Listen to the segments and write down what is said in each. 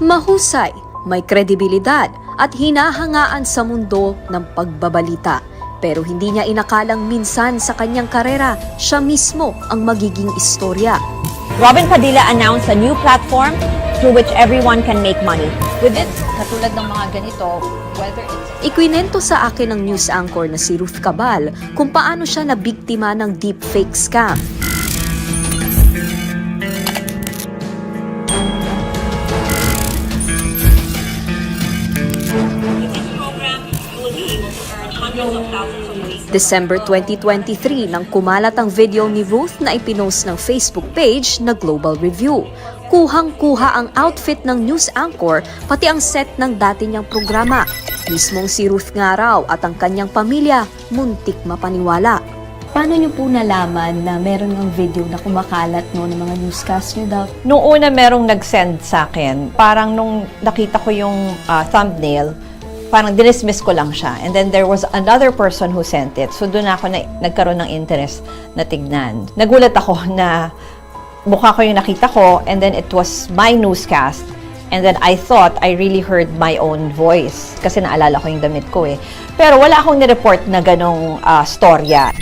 Mahusay, may kredibilidad at hinahangaan sa mundo ng pagbabalita. Pero hindi niya inakalang minsan sa kanyang karera, siya mismo ang magiging istorya. Robin Padilla announced a new platform through which everyone can make money. With it, katulad ng mga ganito, whether it's Ikwinento sa akin ng news anchor na si Ruth Cabal kung paano siya nabiktima ng deepfake scam. December 2023 nang kumalat ang video ni Ruth na ipinost ng Facebook page na Global Review. Kuhang-kuha ang outfit ng news anchor pati ang set ng dati niyang programa. Mismong si Ruth nga raw at ang kanyang pamilya muntik mapaniwala. Paano niyo po nalaman na meron ng video na kumakalat no ng mga newscast niyo daw? nung una merong nag-send sa akin, parang nung nakita ko yung ah, thumbnail, parang dinismiss ko lang siya. And then there was another person who sent it. So doon ako na, nagkaroon ng interest na tignan. Nagulat ako na mukha ko yung nakita ko and then it was my newscast. And then I thought I really heard my own voice kasi naalala ko yung damit ko eh. Pero wala akong nireport na ganong ah, storya.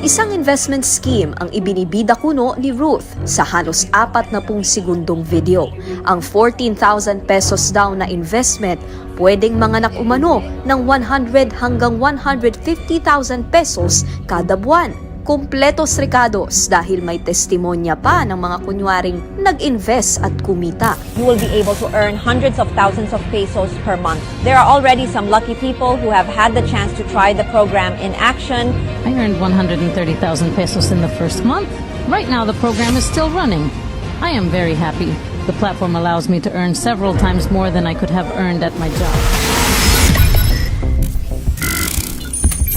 Isang investment scheme ang ibinibida kuno ni Ruth sa halos apat na pung segundong video. Ang 14,000 pesos daw na investment pwedeng manganak umano ng 100 hanggang 150,000 pesos kada buwan. Kompletos recados dahil may testimonya pa ng mga kunwaring nag-invest at kumita. you will be able to earn hundreds of thousands of pesos per month. There are already some lucky people who have had the chance to try the program in action. I earned 130,000 pesos in the first month. Right now, the program is still running. I am very happy. The platform allows me to earn several times more than I could have earned at my job.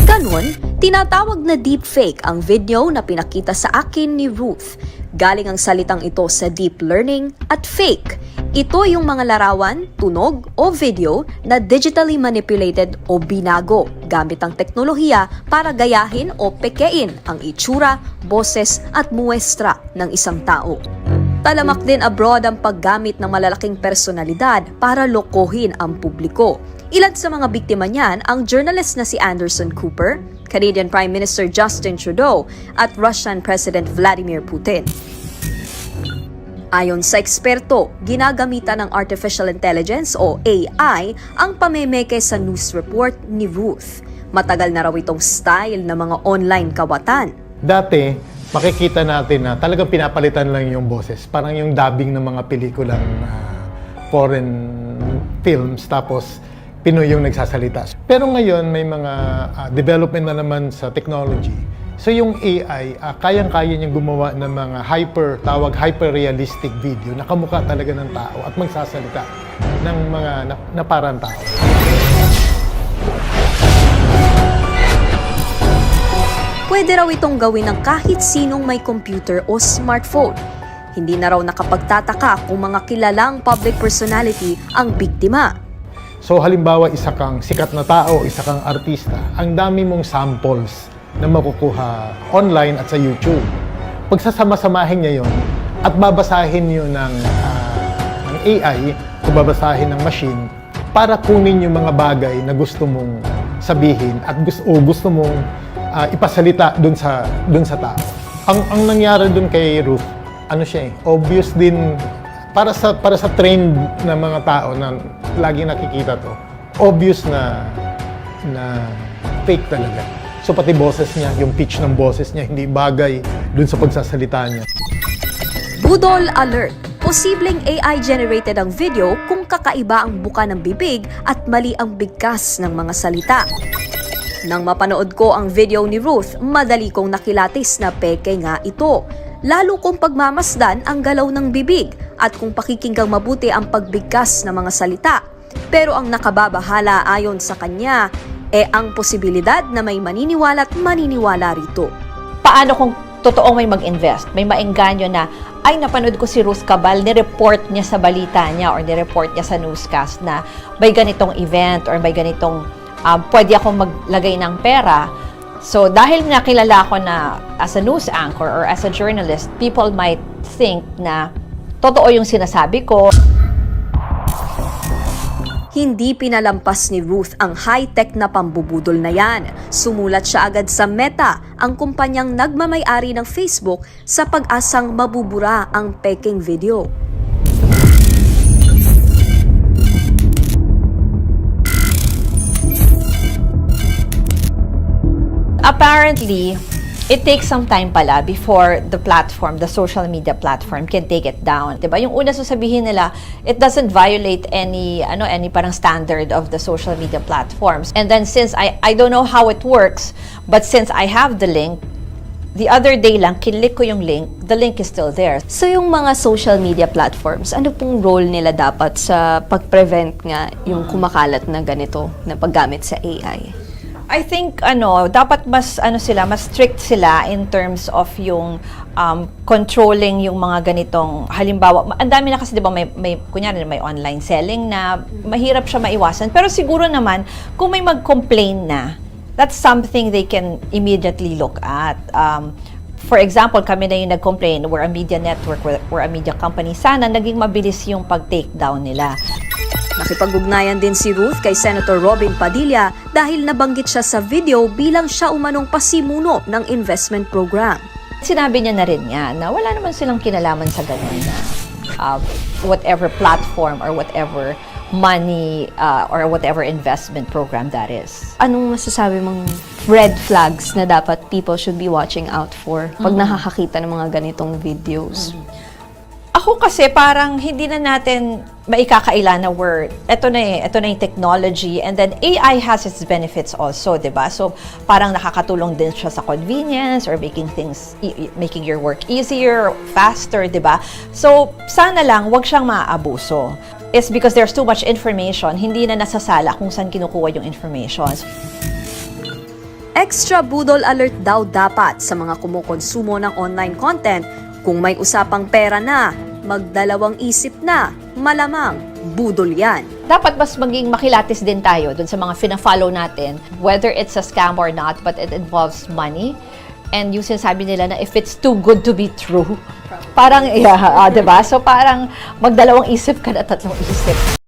Ganon, tinatawag na deepfake ang video na pinakita sa akin ni Ruth. Galing ang salitang ito sa deep learning at fake. Ito yung mga larawan, tunog o video na digitally manipulated o binago gamit ang teknolohiya para gayahin o pekein ang itsura, boses at muestra ng isang tao. Talamak din abroad ang paggamit ng malalaking personalidad para lokohin ang publiko. Ilan sa mga biktima niyan ang journalist na si Anderson Cooper, Canadian Prime Minister Justin Trudeau at Russian President Vladimir Putin. Ayon sa eksperto, ginagamitan ng artificial intelligence o AI ang pamemeke sa news report ni Ruth. Matagal na raw itong style ng mga online kawatan. Dati, makikita natin na talagang pinapalitan lang yung boses. Parang yung dubbing ng mga pelikulang ah, foreign films tapos Pinoy yung nagsasalita. Pero ngayon may mga ah, development na naman sa technology. So yung AI, ah, kayang-kaya niyang gumawa ng mga hyper, tawag hyper-realistic video na kamukha talaga ng tao at magsasalita ng mga na, na parang tao. Pwede raw itong gawin ng kahit sinong may computer o smartphone. Hindi na raw nakapagtataka kung mga kilalang public personality ang biktima. So halimbawa, isa kang sikat na tao, isa kang artista, ang dami mong samples na makukuha online at sa YouTube. Pagsasama-samahin niya yon at babasahin niyo ng, ah, ng AI o babasahin ng machine para kunin yung mga bagay na gusto mong sabihin at gusto, o gusto mong ah, ipasalita dun sa, dun sa tao. Ang, ang nangyari dun kay Ruth, ano siya eh, obvious din para sa para sa trend ng mga tao na lagi nakikita to, obvious na na fake talaga. So pati boses niya, yung pitch ng boses niya hindi bagay dun sa pagsasalita niya. Budol alert! Posibleng AI-generated ang video kung kakaiba ang buka ng bibig at mali ang bigkas ng mga salita. Nang mapanood ko ang video ni Ruth, madali kong nakilatis na peke nga ito. Lalo kung pagmamasdan ang galaw ng bibig at kung pakikinggang mabuti ang pagbigkas ng mga salita. Pero ang nakababahala ayon sa kanya, e ang posibilidad na may maniniwala at maniniwala rito. Paano kung totoong may mag-invest? May maengganyo na, ay napanood ko si Ruth Cabal, ni-report niya sa balita niya or ni-report niya sa newscast na may ganitong event or may ganitong um, pwede akong maglagay ng pera. So, dahil nakilala ko na as a news anchor or as a journalist, people might think na totoo yung sinasabi ko. Hindi pinalampas ni Ruth ang high-tech na pambubudol na yan. Sumulat siya agad sa Meta, ang kumpanyang nagmamay-ari ng Facebook sa pag-asang mabubura ang peking video. Apparently, it takes some time pala before the platform, the social media platform can take it down. 'Di ba? Yung una sasabihin nila, it doesn't violate any ano any parang standard of the social media platforms. And then since I I don't know how it works, but since I have the link, the other day lang kinlik ko yung link, the link is still there. So yung mga social media platforms, ano pong role nila dapat sa pag-prevent nga yung kumakalat na ganito na paggamit sa AI? I think ano, dapat mas ano sila, mas strict sila in terms of yung um, controlling yung mga ganitong halimbawa, ang dami na kasi 'di ba may may kunyari may online selling na mahirap siya maiwasan. Pero siguro naman kung may mag-complain na, that's something they can immediately look at. Um, for example, kami na yung nag-complain, we're a media network, we're, we're a media company. Sana naging mabilis yung pag-take down nila. Nakipag-ugnayan din si Ruth kay Senator Robin Padilla dahil nabanggit siya sa video bilang siya umanong pasimuno ng investment program. Sinabi niya na rin niya na wala naman silang kinalaman sa ganun na uh, whatever platform or whatever money uh, or whatever investment program that is. Anong masasabi mong red flags na dapat people should be watching out for pag nakakakita ng mga ganitong videos? Ako kasi parang hindi na natin maikakaila na we're, eto na eh, eto na yung technology and then AI has its benefits also, 'di ba? So parang nakakatulong din siya sa convenience or making things e- e- making your work easier, faster, 'di ba? So sana lang wag siyang maaabuso. It's because there's too much information, hindi na nasasala kung saan kinukuha yung information. Extra budol alert daw dapat sa mga kumukonsumo ng online content kung may usapang pera na, magdalawang isip na, malamang budol yan. dapat mas maging makilatis din tayo dun sa mga fina-follow natin, whether it's a scam or not, but it involves money. And yung sinasabi nila na if it's too good to be true, parang, yeah, ah, 'di ba? So parang magdalawang isip ka na tatlong isip.